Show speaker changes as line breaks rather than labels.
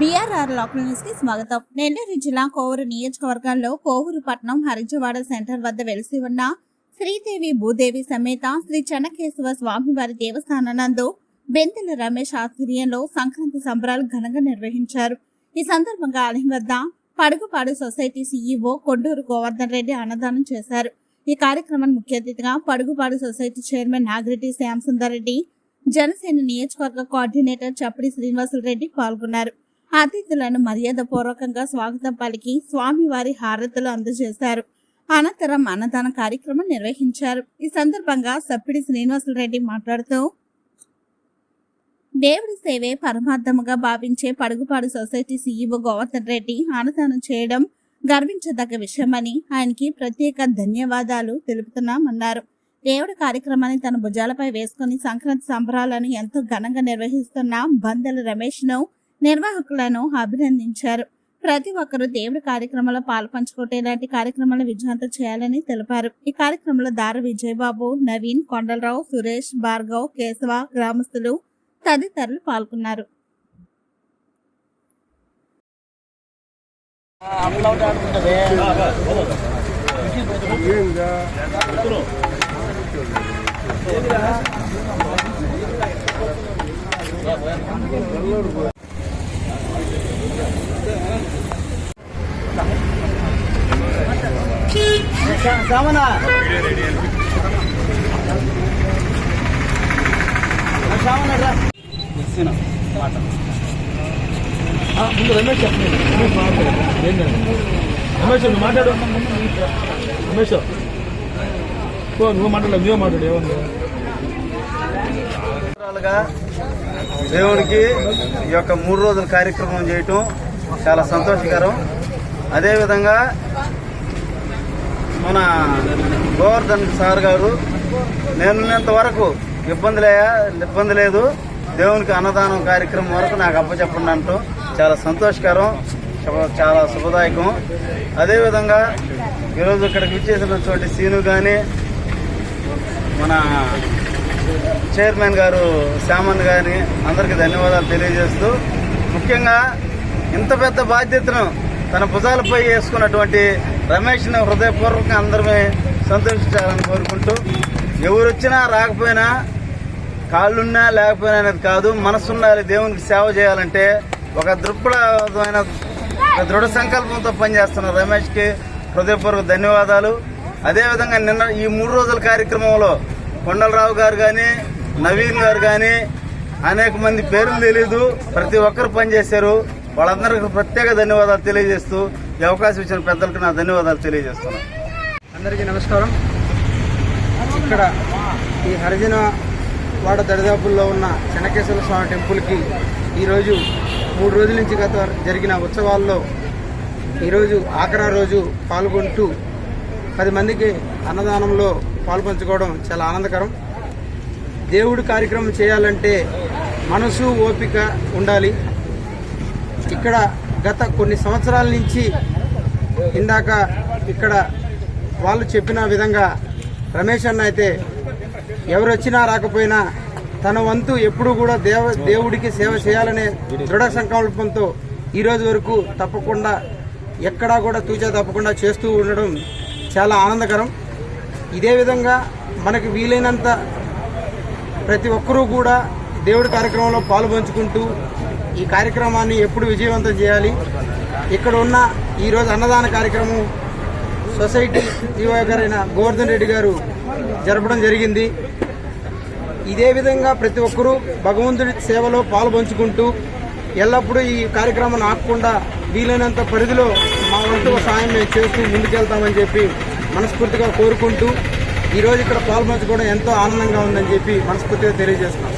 BRR local న్యూస్కి స్వాగతం. నెల్లూరు జిల్లా కోవూరు నియోజకవర్గంలో కోవూరు పట్నం హరిజవాడ సెంటర్ వద్ద వెలిసి ఉన్న శ్రీదేవి భూదేవి సమేత శ్రీ చెన్నకేశవ స్వామివారి దేవస్థానం నందు రమేష్ ఆధ్వర్యంలో సంక్రాంతి సంబరాలు ఘనంగా నిర్వహించారు. ఈ సందర్భంగా ఆలయం వద్ద పడుగుపాడు సొసైటీ సీఈఓ కొండూరు గోవర్ధన్ రెడ్డి అన్నదానం చేశారు. ఈ కార్యక్రమాన్ని ముఖ్య అతిథిగా పడుగుపాడు సొసైటీ చైర్మన్ నాగిరెడ్డి శ్యామసుందర్ రెడ్డి జనసేన నియోజకవర్గ కోఆర్డినేటర్ చప్పడి శ్రీనివాసులు రెడ్డి పాల్గొన్నారు. అతిథులను మర్యాదపూర్వకంగా స్వాగతం పలికి స్వామివారి హారతులు అందజేశారు. అనంతరం అన్నదాన కార్యక్రమం నిర్వహించారు. ఈ సందర్భంగా సప్పిడి శ్రీనివాసులరెడ్డి మాట్లాడుతూ దేవుడి సేవే పరమార్థముగా భావించే పడుగుపాడు సొసైటీ సీఈఓ గోవర్ధన్ రెడ్డి అన్నదానం చేయడం గర్వించదగ్గ విషయమని ఆయనకి ప్రత్యేక ధన్యవాదాలు తెలుపుతున్నామన్నారు. దేవుడి కార్యక్రమాన్ని తన భుజాలపై వేసుకుని సంక్రాంతి సంబరాలను ఎంతో ఘనంగా నిర్వహిస్తున్న బందెల రమేష్ను నిర్వాహకులను అభినందించారు. ప్రతి ఒక్కరూ దేవుడి కార్యక్రమంలో పాల్పంచుకుంటే ఇలాంటి కార్యక్రమాలను విజయవంతం చేయాలని తెలిపారు. ఈ కార్యక్రమంలో దార విజయబాబు నవీన్ కొండలరావు సురేష్ భార్గవ్ కేశవ గ్రామస్తులు తదితరులు పాల్గొన్నారు.
సామనా. సామనా
ముందు రమేష్ చెప్పండి రమేష్ మాట్లాడు నువ్వు మాట్లాడు. రమేష్. ఓ నువ్వు మాట్లాడలేదు నువ్వే మాట్లాడు ఏమన్నా
దేవుడికి ఈ యొక్క మూడు రోజుల కార్యక్రమం చేయటం చాలా సంతోషకరం. అదేవిధంగా మన గోవర్ధన్ సార్ గారు నేనున్నంత వరకు ఇబ్బంది ఇబ్బంది లేదు. దేవునికి అన్నదానం కార్యక్రమం వరకు నాకు అప్పచెప్పండి అంటూ చాలా సంతోషకరం చాలా శుభదాయకం. అదేవిధంగా ఈరోజు ఇక్కడికి విచ్చేసినటువంటి సీను కానీ మన చైర్మన్ గారు శ్యామన్ గారిని అందరికీ ధన్యవాదాలు తెలియజేస్తూ ముఖ్యంగా ఇంత పెద్ద బాధ్యతను తన భుజాలపై వేసుకున్నటువంటి రమేష్ని హృదయపూర్వకంగా అందరమే సంతోషించాలని కోరుకుంటూ ఎవరు వచ్చినా రాకపోయినా కాళ్ళున్నా లేకపోయినా అనేది కాదు మనసుండాలి దేవునికి సేవ చేయాలంటే ఒక దృక్పథమైన ఒక దృఢ సంకల్పంతో పనిచేస్తున్న రమేష్కి హృదయపూర్వక ధన్యవాదాలు. అదేవిధంగా నిన్న ఈ మూడు రోజుల కార్యక్రమంలో కొండలరావు గారు కానీ నవీన్ గారు కానీ అనేక మంది పేర్లు తెలియదు ప్రతి ఒక్కరు పనిచేశారు. వాళ్ళందరికీ ప్రత్యేక ధన్యవాదాలు తెలియజేస్తూ ఈ అవకాశం ఇచ్చిన పెద్దలకు నా ధన్యవాదాలు తెలియజేస్తున్నాను
అందరికీ నమస్కారం. ఇక్కడ ఈ హరిజన వాడ దరిదాపుల్లో ఉన్న చెన్నకేశ్వర స్వామి టెంపుల్కి ఈరోజు మూడు రోజుల నుంచి గత జరిగిన ఉత్సవాల్లో ఈరోజు ఆఖరా రోజు పాల్గొంటూ పది మందికి అన్నదానంలో పాల్పంచుకోవడం చాలా ఆనందకరం. దేవుడి కార్యక్రమం చేయాలంటే మనసు ఓపిక ఉండాలి. ఇక్కడ గత కొన్ని సంవత్సరాల నుంచి ఇందాక ఇక్కడ వాళ్ళు చెప్పిన విధంగా రమేష్ అన్న అయితే ఎవరు వచ్చినా రాకపోయినా తన వంతు ఎప్పుడూ కూడా దేవ దేవుడికి సేవ చేయాలనే దృఢ సంకల్పంతో ఈరోజు వరకు తప్పకుండా ఎక్కడా కూడా తూచా తప్పకుండా చేస్తూ ఉండడం చాలా ఆనందకరం. ఇదే విధంగా మనకి వీలైనంత ప్రతి ఒక్కరూ కూడా దేవుడి కార్యక్రమంలో పాల్పంచుకుంటూ ఈ కార్యక్రమాన్ని ఎప్పుడు విజయవంతం చేయాలి? ఇక్కడ ఉన్న ఈరోజు అన్నదాన కార్యక్రమం సొసైటీ జీవో గారైన గోవర్ధన్ రెడ్డి గారు జరపడం జరిగింది. ఇదే విధంగా ప్రతి ఒక్కరూ భగవంతుడి సేవలో పాల్పంచుకుంటూ ఎల్లప్పుడూ ఈ కార్యక్రమం ఆపకుండా వీలైనంత పరిధిలో మా వంతు సాయం మేము చేస్తూ ముందుకెళ్తామని చెప్పి మనస్ఫూర్తిగా కోరుకుంటూ ఈరోజు ఇక్కడ పాల్పంచుకోవడం ఎంతో ఆనందంగా ఉందని చెప్పి మనస్ఫూర్తిగా తెలియజేస్తున్నాం.